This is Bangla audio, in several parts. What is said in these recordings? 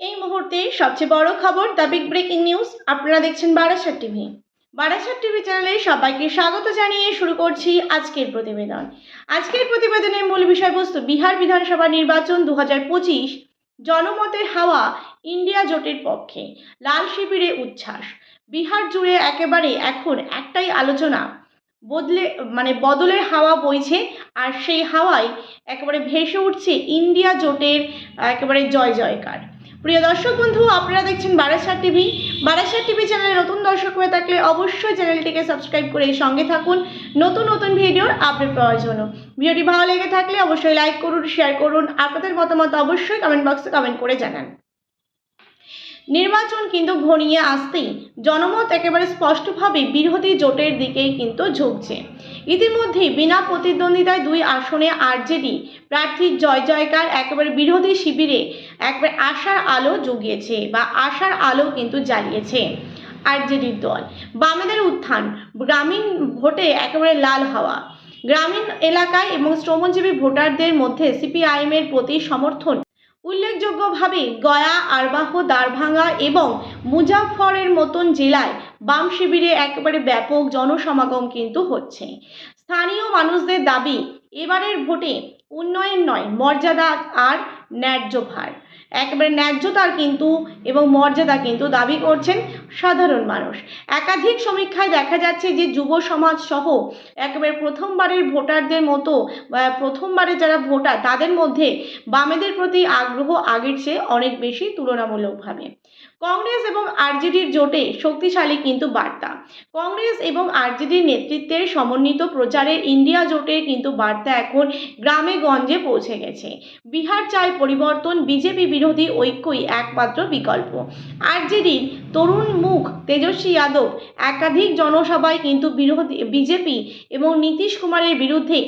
এই মুহূর্তে সবচেয়ে বড় খবর দ্য বিগ ব্রেকিং নিউজ। আপনারা দেখছেন বারাসাত টিভি। বারাসাত টিভি চ্যানেলে সবাইকে স্বাগত জানিয়ে শুরু করছি আজকের প্রতিবেদন। আজকের প্রতিবেদনের মূল বিষয়বস্তু বিহার বিধানসভা নির্বাচন দু জনমতের হাওয়া, ইন্ডিয়া জোটের পক্ষে। লাল শিবিরে উচ্ছ্বাস। বিহার জুড়ে একেবারে এখন একটাই আলোচনা, বদলে মানে বদলের হাওয়া বইছে, আর সেই হাওয়ায় একেবারে ভেসে উঠছে ইন্ডিয়া জোটের, একেবারে জয় জয়কার। প্রিয় দর্শক বন্ধু, আপনারা দেখছেন বারাসাত টিভি। বারাসাত টিভি চ্যানেলে নতুন দর্শক হয়ে থাকলে অবশ্যই চ্যানেলটিকে সাবস্ক্রাইব করে সঙ্গে থাকুন। নতুন নতুন ভিডিওর আপডেট পাওয়ার জন্য। ভিডিওটি ভালো লেগে থাকলে অবশ্যই লাইক করুন শেয়ার করুন। আপনাদের মতামত অবশ্যই কমেন্ট বক্সে কমেন্ট করে জানান। নির্বাচন কিন্তু ঘনিয়ে আসতেই জনমত একেবারে স্পষ্টভাবে বিরোধী জোটের দিকেই কিন্তু ঝুঁকছে। ইতিমধ্যেই বিনা প্রতিদ্বন্দ্বিতায় দুই আসনে আরজেডি প্রার্থীর জয় জয়কার একেবারে বিরোধী শিবিরে একবারে আশার আলো জুগিয়েছে বা আশার আলো কিন্তু জ্বালিয়েছে আরজেডির দল। বামেদের উত্থান, গ্রামীণ ভোটে একেবারে লাল হাওয়া। গ্রামীণ এলাকায় এবং শ্রমজীবী ভোটারদের মধ্যে সিপিআইএমের প্রতি সমর্থন উল্লেখযোগ্যভাবে গয়া, আরবাহ, দারভাঙ্গা এবং মুজাফরের মতন জেলায় বাম শিবিরে একেবারে ব্যাপক জনসমাগম কিন্তু হচ্ছে। স্থানীয় মানুষদের দাবি, এবারের ভোটে উন্নয়ন নয়, মর্যাদা আর ন্যায্য ভার। একেবারে ন্যায্যতার কিন্তু এবং মর্যাদা কিন্তু দাবি করছেন সাধারণ মানুষ। একাধিক সমীক্ষায় দেখা যাচ্ছে যে যুব সমাজ সহ একেবারে প্রথমবারের ভোটারদের মতো প্রথমবারে যারা ভোটার, তাদের মধ্যে বামেদের প্রতি আগ্রহ আগের চেয়ে অনেক বেশি তুলনামূলকভাবে। কংগ্রেস এবং আরজেডির জোটে শক্তিশালী কিন্তু বার্তা। কংগ্রেস এবং আরজেডির নেতৃত্বের সমন্বিত প্রচারে ইন্ডিয়া জোটের কিন্তু বার্তা এখন গ্রামে গঞ্জে পৌঁছে গেছে। বিহার চায় পরিবর্তন, বিজেপি বিরোধী ঐক্যই একমাত্র বিকল্প। আরজেডির তরুণ মুখ, তেজস্বী যাদব, একাধিক জনসভায় কিন্তু বিরোধী, বিজেপি এবং নীতিশ কুমারের বিরুদ্ধে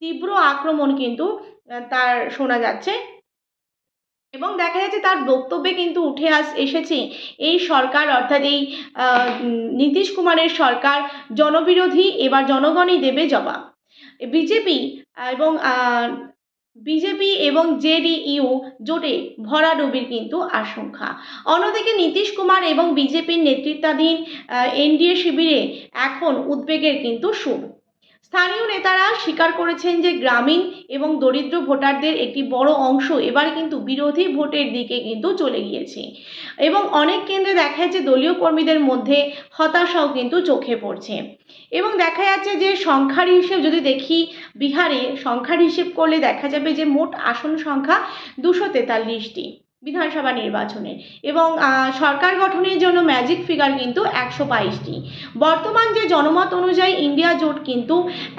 তীব্র আক্রমণ কিন্তু তার শোনা যাচ্ছে। এবং দেখা যাচ্ছে তার বক্তব্যে কিন্তু উঠে আস, এসেছে এই সরকার অর্থাৎ এই নীতিশ কুমারের সরকার জনবিরোধী এবার জনগণই দেবে জবাব। বিজেপি এবং বিজেপি এবং জেডিইউ জোটে ভরাডুবির কিন্তু আশঙ্কা। অন্যদিকে নীতিশ কুমার এবং বিজেপির নেতৃত্বাধীন এনডিএ শিবিরে এখন উদ্বেগের কিন্তু সুর। স্থানীয় নেতারা স্বীকার করেছেন যে গ্রামীণ এবং দরিদ্র ভোটারদের একটি বড় অংশ এবার কিন্তু বিরোধী ভোটের দিকে কিন্তু চলে গিয়েছে। এবং অনেক কেন্দ্রে দেখা যাচ্ছে দলীয় কর্মীদের মধ্যে হতাশাও কিন্তু চোখে পড়ছে। এবং দেখা যাচ্ছে যে সংখ্যার হিসেব যদি দেখি বিহারে সংখ্যার হিসেব করলে দেখা যাবে যে মোট আসন সংখ্যা দুশো তেতাল্লিশটি। বিধানসভা নির্বাচনে। এবং সরকার গঠনের জন্য ম্যাজিক ফিগার কিন্তু একশো বাইশটি। বর্তমান যে জনমত অনুযায়ী ইন্ডিয়া জোট কিন্তু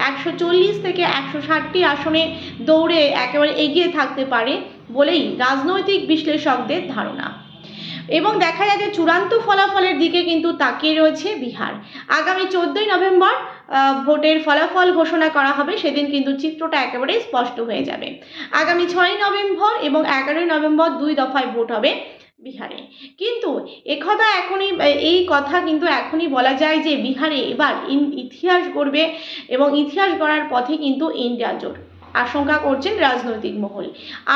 একশো চল্লিশ থেকে একশো ষাটটি আসনে দৌড়ে একেবারে এগিয়ে থাকতে পারে বলেই রাজনৈতিক বিশ্লেষকদের ধারণা। এবং দেখা যায় যে চূড়ান্ত ফলাফলের দিকে কিন্তু তাকিয়ে রয়েছে বিহার। আগামী চোদ্দোই নভেম্বর ভোটের ফলাফল ঘোষণা করা হবে, সেদিন কিন্তু চিত্রটা একেবারে স্পষ্ট হয়ে যাবে। আগামী ছয়ই নভেম্বর এবং এগারোই নভেম্বর দুই দফায় ভোট হবে বিহারে। কিন্তু একথা এখনই এই কথা কিন্তু এখনই বলা যায় যে বিহারে এবার ইতিহাস গড়বে এবং ইতিহাস গড়ার পথে কিন্তু ইন্ডিয়া জোট। আশঙ্কা করছেন রাজনৈতিক মহল।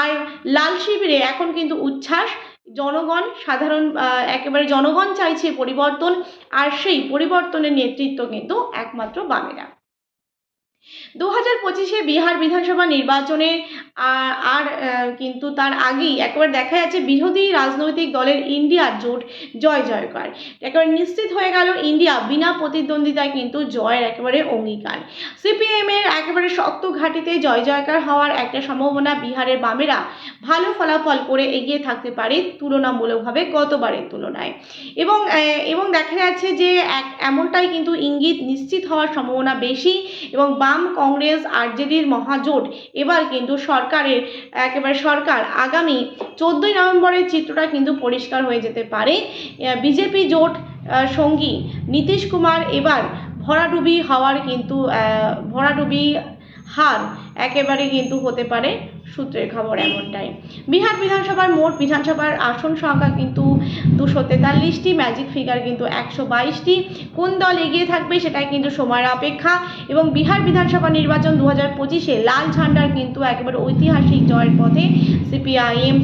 আর লাল শিবিরে এখন কিন্তু উচ্ছ্বাস জনগণ সাধারণ একেবারে জনগণ চাইছে পরিবর্তন আর সেই পরিবর্তনের নেতৃত্ব কিন্তু একমাত্র বামেরা। দু হাজার পঁচিশে বিহার বিধানসভা নির্বাচনের আ- আর কিন্তু তার আগেই একেবারে দেখা যাচ্ছে বিরোধী রাজনৈতিক দলের ইন্ডিয়া জোট জয় জয়কার। একেবারে নিশ্চিত হয়ে গেল ইন্ডিয়া বিনা প্রতিদ্বন্দ্বিতায় কিন্তু জয়ের একেবারে অঙ্গীকার। সিপিএম এর একেবারে শক্ত ঘাঁটিতে জয় জয়কার হওয়ার একটা সম্ভাবনা বিহারের বামেরা ভালো ফলাফল করে এগিয়ে থাকতে পারে তুলনামূলকভাবে গতবারের তুলনায়। এবং এবং দেখা যাচ্ছে যে এক, এমনটাই কিন্তু ইঙ্গিত নিশ্চিত হওয়ার সম্ভাবনা বেশি এবং বাম কংগ্রেস, আরজেডির মহাজোট। এবার কিন্তু সরকারের, একেবারে সরকার আগামী চোদ্দোই নভেম্বরের চিত্রটা কিন্তু পরিষ্কার হয়ে যেতে পারে। বিজেপি জোট সঙ্গী নীতিশ কুমার এবার ভরাডুবি হওয়ার কিন্তু ভরাডুবি হার একেবারে কিন্তু হতে পারে সূত্রের খবর এমনটাই। বিহার বিধানসভার মোট বিধানসভার আসন সংখ্যা কিন্তু দুশো তেতাল্লিশটি ম্যাজিক ফিগার কিন্তু একশো বাইশটি। কোন দল এগিয়ে থাকবে সেটাই কিন্তু সময়ের অপেক্ষা এবং বিহার বিধানসভা নির্বাচন দু হাজার পঁচিশে লাল ঝান্ডার কিন্তু একেবারে ঐতিহাসিক জয়ের পথে সিপিআইএম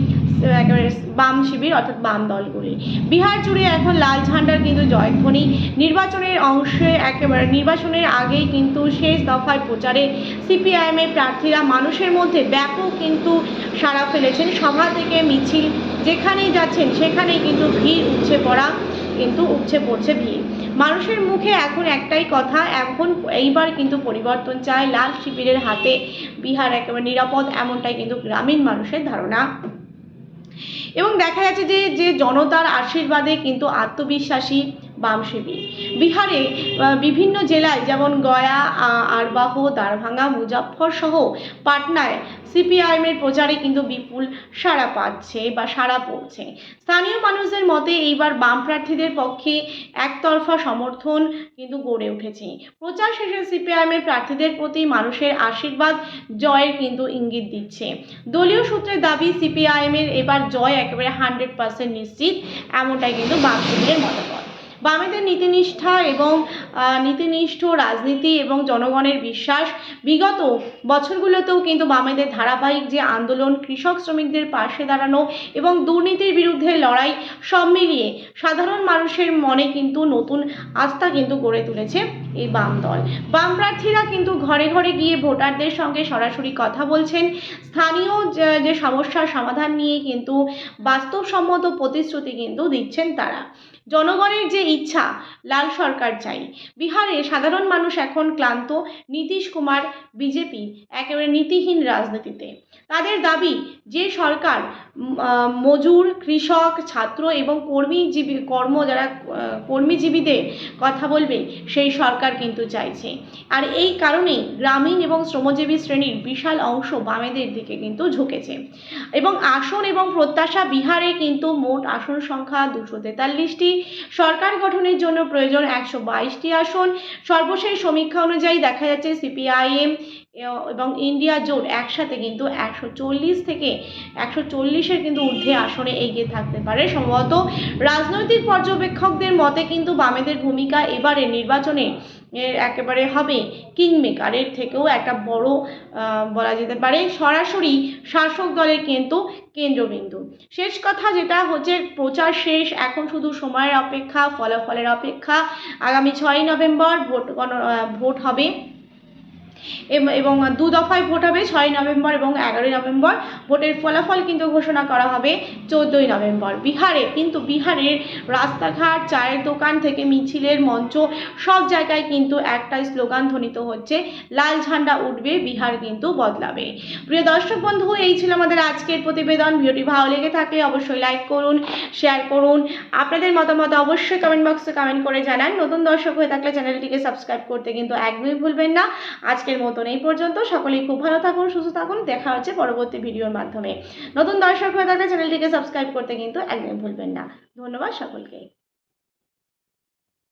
একেবারে বাম শিবির অর্থাৎ বাম দলগুলি। বিহার জুড়ে এখন লাল ঝান্ডার কিন্তু জয়ধ্বনি। নির্বাচনের অংশে একেবারে, নির্বাচনের আগেই কিন্তু শেষ দফায় প্রচারে সিপিআইএমের প্রার্থীরা মানুষের মধ্যে ব্যাপক কিন্তু সাড়া ফেলেছেন। সভা থেকে মিছিল যেখানেই যাচ্ছেন, সেখানেই কিন্তু ভিড় উঠছে পড়া, কিন্তু উপচে পড়ছে ভিড়। মানুষের মুখে এখন একটাই কথা, এখন এইবার কিন্তু পরিবর্তন চায়। লাল শিবিরের হাতে বিহার একেবারে নিরাপদ, এমনটাই কিন্তু গ্রামীণ মানুষের ধারণা। এবং দেখা যাচ্ছে যে যে জনতার আশীর্বাদে কিন্তু আত্মবিশ্বাসী বাম শিবির বিহারে বিভিন্ন জেলায় যেমন গয়া আরবাহ, দারভাঙ্গা মুজাফর সহ পাটনায় সিপিআইএমের প্রচারে কিন্তু বিপুল সাড়া পাচ্ছে বা সাড়া পড়ছে। স্থানীয় মানুষদের মতে এইবার বাম প্রার্থীদের পক্ষে একতরফা সমর্থন কিন্তু গড়ে উঠেছে। প্রচার শেষে সিপিআইএমের প্রার্থীদের প্রতি মানুষের আশীর্বাদ, জয়ের কিন্তু ইঙ্গিত দিচ্ছে। দলীয় সূত্রের দাবি, সিপিআইএমের এবার জয় একেবারে হান্ড্রেড পার্সেন্ট নিশ্চিত, এমনটাই কিন্তু বাম শিবিরের মতামত। বামেদের নীতিনিষ্ঠা এবং নীতিনিষ্ঠ রাজনীতি এবং জনগণের বিশ্বাস, বিগত বছরগুলোতেও কিন্তু বামেদের ধারাবাহিক যে আন্দোলন, কৃষক শ্রমিকদের পাশে দাঁড়ানো এবং দুর্নীতির বিরুদ্ধে লড়াই সব মিলিয়ে সাধারণ মানুষের মনে কিন্তু নতুন আস্থা কিন্তু গড়ে তুলেছে এই বাম দল। বাম প্রার্থীরা কিন্তু ঘরে ঘরে গিয়ে ভোটারদের সঙ্গে সরাসরি কথা বলছেন। স্থানীয় যে- সমস্যার সমাধান নিয়ে কিন্তু বাস্তবসম্মত প্রতিশ্রুতি কিন্তু দিচ্ছেন তারা। জনগণের যে ইচ্ছা, লাল সরকার চাই। বিহারে সাধারণ মানুষ এখন ক্লান্ত, নীতিশ কুমার, বিজেপি, একেবারে নীতিহীন রাজনীতিতে। তাদের দাবি, যে সরকার মজুর, কৃষক, ছাত্র এবং কর্মীজীবী, কর্ম যারা কর্মীজীবীদের কথা বলবে, সেই সরকার কিন্তু চাইছে। আর এই কারণেই গ্রামীণ এবং শ্রমজীবী শ্রেণির বিশাল অংশ বামেদের দিকে কিন্তু ঝুঁকেছে। এবং আসন এবং প্রত্যাশা বিহারে কিন্তু মোট আসন সংখ্যা দুশো তেতাল্লিশটি সরকার গঠনের জন্য প্রয়োজন একশো বাইশটি আসন। সর্বশেষ সমীক্ষা অনুযায়ী দেখা যাচ্ছে সিপিআইএম এবং ইন্ডিয়া জোট একসাথে কিন্তু একশো চল্লিশ থেকে একশো চল্লিশের কিন্তু ঊর্ধ্বে আসনে এগিয়ে থাকতে পারে। সম্ভবত রাজনৈতিক পর্যবেক্ষকদের মতে কিন্তু বামেদের ভূমিকা এবারে নির্বাচনে এর একেবারে হবে কিংমেকারের থেকেও একটা বড় বলা যেতে পারে সরাসরি শাসক দলের কিন্তু কেন্দ্রবিন্দু। শেষ কথা যেটা হচ্ছে প্রচার শেষ, এখন শুধু সময়ের অপেক্ষা, ফলাফলের অপেক্ষা। আগামী ছয়ই নভেম্বর ভোট গণ- ভোট হবে। এব- দু দফায় ভোট হবে ছয় নভেম্বর এবং এগারোই নভেম্বর। ভোটের ফলাফল কিন্তু ঘোষণা করা হবে চোদ্দোই নভেম্বর। বিহারে কিন্তু বিহারের রাস্তাঘাট, চায়ের দোকান থেকে মিছিলের মঞ্চ সব জায়গায় কিন্তু একটাই স্লোগান ধ্বনিত হচ্ছে, লাল ঝান্ডা উঠবে, বিহার কিন্তু বদলাবে। প্রিয় দর্শক বন্ধু, এই ছিল আমাদের আজকের প্রতিবেদন। ভিডিওটি ভালো লেগে থাকলে অবশ্যই লাইক করুন, শেয়ার করুন। আপনাদের মতামত অবশ্যই কমেন্ট বক্সে কমেন্ট করে জানান। নতুন দর্শক হয়ে থাকলে চ্যানেলটিকে সাবস্ক্রাইব করতে কিন্তু একদমই ভুলবেন না। আজকের মতন এই পর্যন্ত। সকলেই খুব ভালো থাকুন, সুস্থ থাকুন। দেখা হচ্ছে পরবর্তী ভিডিওর মাধ্যমে। নতুন দর্শক হয়ে থাকলে চ্যানেলটিকে সাবস্ক্রাইব করতে কিন্তু একদম ভুলবেন না। ধন্যবাদ সকলকে।